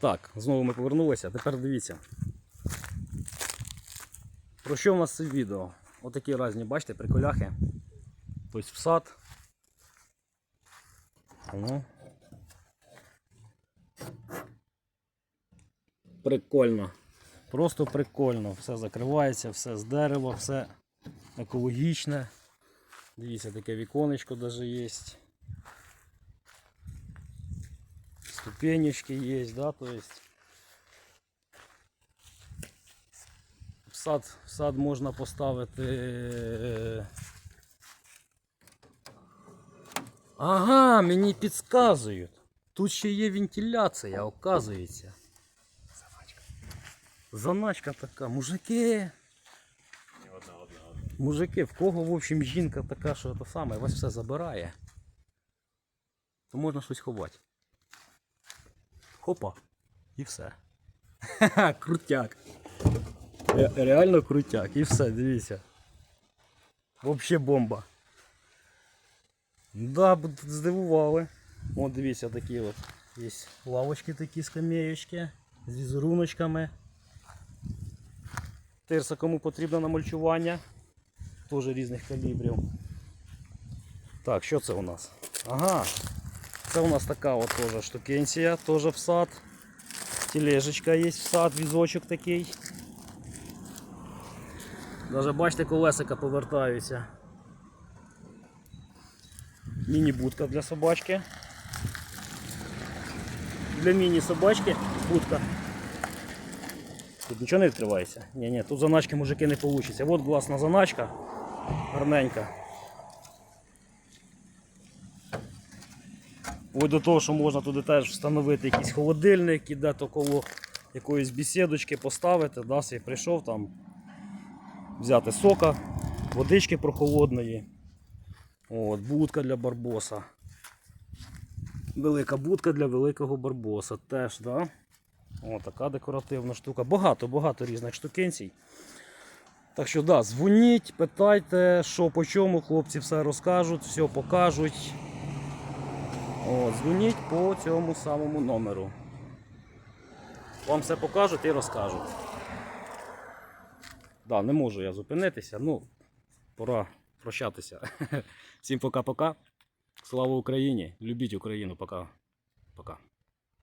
Так, знову ми повернулися. Тепер дивіться. Про що в нас це відео? Отакі різні, бачите, приколяхи. Тобто в сад. Ну. Прикольно. Просто прикольно. Все закривається, все з дерева, все екологічне. Дивіться, таке віконечко даже є. Ступенечки є, да, то есть. В сад, в сад можна поставити. е, Ага, мені підказують. Тут ще є вентиляція, оказується. Заначка. Заначка така. Мужики. Мужики, в кого, в общем, жінка така, що це саме, вас все забирає. То можна щось ховати. Хопа. І все. Крутяк. Ре- Реально крутяк. І все, дивіться. Вообще бомба. Да, здивували. От дивіться такі от. Є лавочки такі, скамеєчки з візеруночками. Тирса кому потрібно на мульчування. Теж різних калібрів. Так, що це у нас? Ага. Це у нас така от теж штукенція, теж в сад. Тележечка є в сад, візочок такий. Даже бачите, колесика повертаються. Міні-будка для собачки. Для міні-собачки будка. Тут нічого не відкривається. Ні, ні, тут заначки мужики не вийде. От класна заначка. Гарненька. Ось до того, що можна туди теж встановити якийсь холодильник, де-то коло якоїсь бесідочки поставити, да, собі прийшов там взяти сока, водички прохолодної. От, будка для барбоса. Велика будка для великого барбоса теж, да? О, така декоративна штука. Багато, багато різних штукенцій. Так що да, дзвоніть, питайте, що по чому, хлопці все розкажуть, все покажуть. О, дзвоніть по цьому самому номеру. Вам все покажуть і розкажуть. Да, не можу я зупинитися, ну, пора прощатися. Всім пока-пока. Слава Україні! Любіть Україну, пока. Пока.